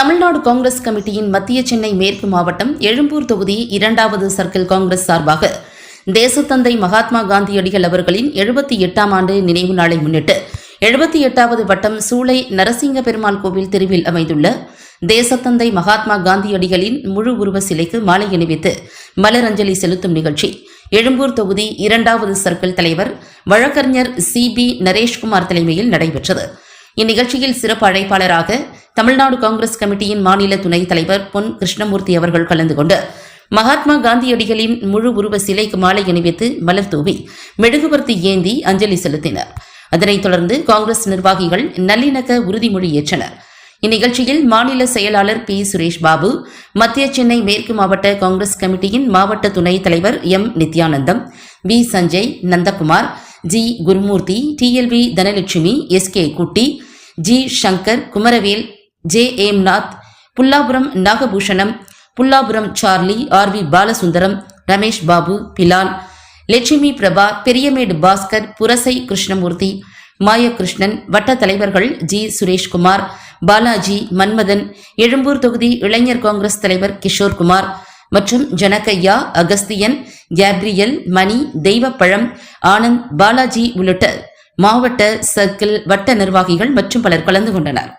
தமிழ்நாடு காங்கிரஸ் கமிட்டியின் மத்திய சென்னை மேற்கு மாவட்டம் எழும்பூர் தொகுதி இரண்டாவது சர்க்கிள் காங்கிரஸ் சார்பாக தேசத்தந்தை மகாத்மா காந்தியடிகள் அவர்களின் எழுபத்தி எட்டாம் ஆண்டு நினைவு நாளை முன்னிட்டு எழுபத்தி எட்டாவது வட்டம் சூளை நரசிங்க பெருமாள் கோவில் தெருவில் அமைந்துள்ள தேசத்தந்தை மகாத்மா காந்தியடிகளின் முழு உருவ சிலைக்கு மாலை அணிவித்து மலரஞ்சலி செலுத்தும் நிகழ்ச்சி. எழும்பூர் தொகுதி இரண்டாவது சர்க்கிள் தலைவர் வழக்கறிஞர் சி பி நரேஷ்குமார் தலைமையில் நடைபெற்றது. இந்நிகழ்ச்சியில் சிறப்பு அழைப்பாளராக தமிழ்நாடு காங்கிரஸ் கமிட்டியின் மாநில துணைத் தலைவர் பொன் கிருஷ்ணமூர்த்தி அவர்கள் கலந்து கொண்டு மகாத்மா காந்தியடிகளின் முழு உருவ சிலைக்கு மாலை அணிவித்து மலர் தூவி மெழுகுவர்த்தி ஏந்தி அஞ்சலி செலுத்தினர். அதனைத் தொடர்ந்து காங்கிரஸ் நிர்வாகிகள் நல்லிணக்க உறுதிமொழி ஏற்றனர். இந்நிகழ்ச்சியில் மாநில செயலாளர் பி. சுரேஷ் பாபு மத்திய சென்னை மேற்கு மாவட்ட காங்கிரஸ் கமிட்டியின் மாவட்ட துணைத் தலைவர் M. Nithyanandam V. Sanjay Nandakumar G Gurumurthy D L V Dhanalakshmi S K Kutty G Shankar Kumaravel J Emnath Pullapuram Nagabhushanam Pullapuram Charlie R V Balasundaram Ramesh Babu Bilal Lakshmi Prabha Periyamedu Bhaskar Purasai Krishnamurthy Mayakrishnan வட்ட தலைவர்கள் G Sureshkumar Balaji Manmadhan Egmore தொகுதி இளைஞர் காங்கிரஸ் தலைவர் கிஷோர்குமார் மற்றும் Janakaiah Agasthiyan Gabriel Mani Deivapazham Anand Balaji உள்ளிட்ட மாவட்ட circle வட்ட நிர்வாகிகள் மற்றும் பலர் கலந்து கொண்டனர்.